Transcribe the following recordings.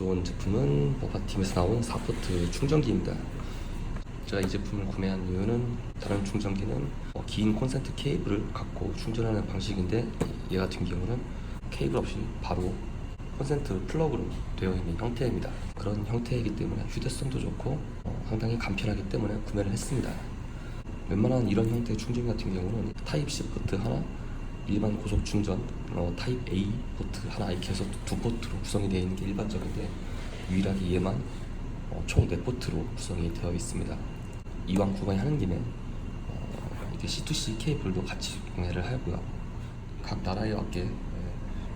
좋은 제품은 버파팀에서 나온 4포트 충전기입니다. 제가 이 제품을 구매한 이유는 다른 충전기는 어, 긴 콘센트 케이블을 갖고 충전하는 방식인데 얘 같은 경우는 케이블 없이 바로 콘센트 플러그로 되어 있는 형태입니다. 그런 형태이기 때문에 휴대성도 좋고 어, 상당히 간편하기 때문에 구매를 했습니다. 웬만한 이런 형태의 충전기 같은 경우는 타입 C 포트 하나, 일반 고속 충전 어, 타입 A 포트 하나 이렇게 해서 두 포트로 구성이 되어 있는 게 일반적인데 유일하게 얘만 어, 총 4포트로 구성이 되어 있습니다. 이왕 구매하는 김에 어, 이렇게 C2C 케이블도 같이 구매를 하고요. 각 나라에 맞게 예,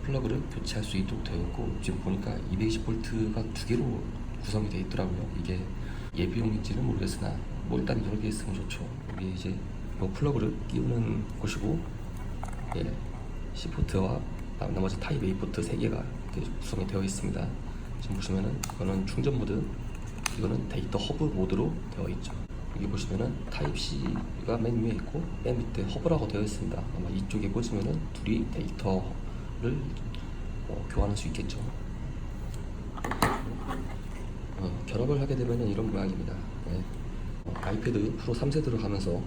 플러그를 교체할 수 있도록 되어 있고 지금 보니까 220V가 두 개로 구성이 되어 있더라고요. 이게 예비용인지는 모르겠으나 뭐 일단 여러 개 있으면 좋죠. 이게 이제 뭐 플러그를 끼우는 곳이고 예, C포트와 나머지 타입 A 포트 3개가 구성이 되어 있습니다. 지금 보시면은 이거는 충전 모드, 이거는 데이터 허브 모드로 되어 있죠. 여기 보시면은 타입 C가 맨 위에 있고 맨 밑에 허브라고 되어 있습니다. 아마 이쪽에 꽂으면은 둘이 데이터를 어, 교환할 수 있겠죠. 어, 결합을 하게 되면은 이런 모양입니다. 예. 어, 아이패드 프로 3세대로 가면서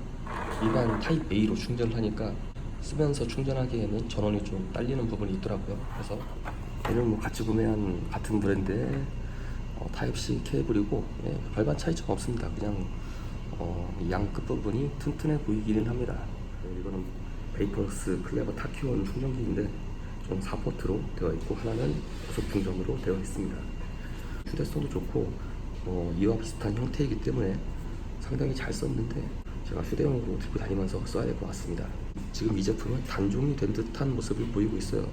일반 타입 A로 충전을 하니까 쓰면서 충전하기에는 전원이 좀 딸리는 부분이 있더라고요. 그래서 얘는 뭐 같이 구매한 같은 브랜드의 어, 타입 C 케이블이고 예, 별반 차이점 없습니다. 그냥 어, 양 끝 부분이 튼튼해 보이기는 합니다. 네, 이거는 베이퍼스 클레버 타키온 충전기인데 좀 4포트로 되어 있고 하나는 고속 충전으로 되어 있습니다. 휴대성도 좋고 어, 이와 비슷한 형태이기 때문에 상당히 잘 썼는데 제가 휴대용으로 들고 다니면서 써야 될 것 같습니다. 지금 이 제품은 단종이 된 듯한 모습을 보이고 있어요.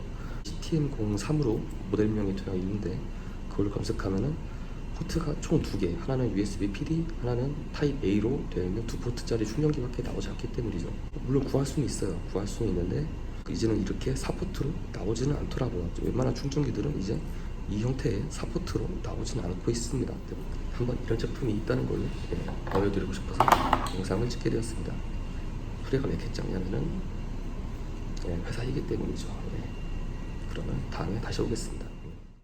CTM03으로 모델명이 되어 있는데 그걸 검색하면은 포트가 총 두 개, 하나는 USB PD, 하나는 타입 A로 되어 있는 두 포트짜리 충전기밖에 나오지 않기 때문이죠. 물론 구할 수는 있어요. 구할 수는 있는데 이제는 이렇게 4포트로 나오지는 않더라고요. 웬만한 충전기들은 이제 이 형태의 4포트로 나오지는 않고 있습니다. 한번 이런 제품이 있다는 걸 예, 보여드리고 싶어서 영상을 찍게 되었습니다. 수레가 왜 괜찮냐면은 예, 회사이기 때문이죠. 예. 그러면 다음에 다시 오겠습니다.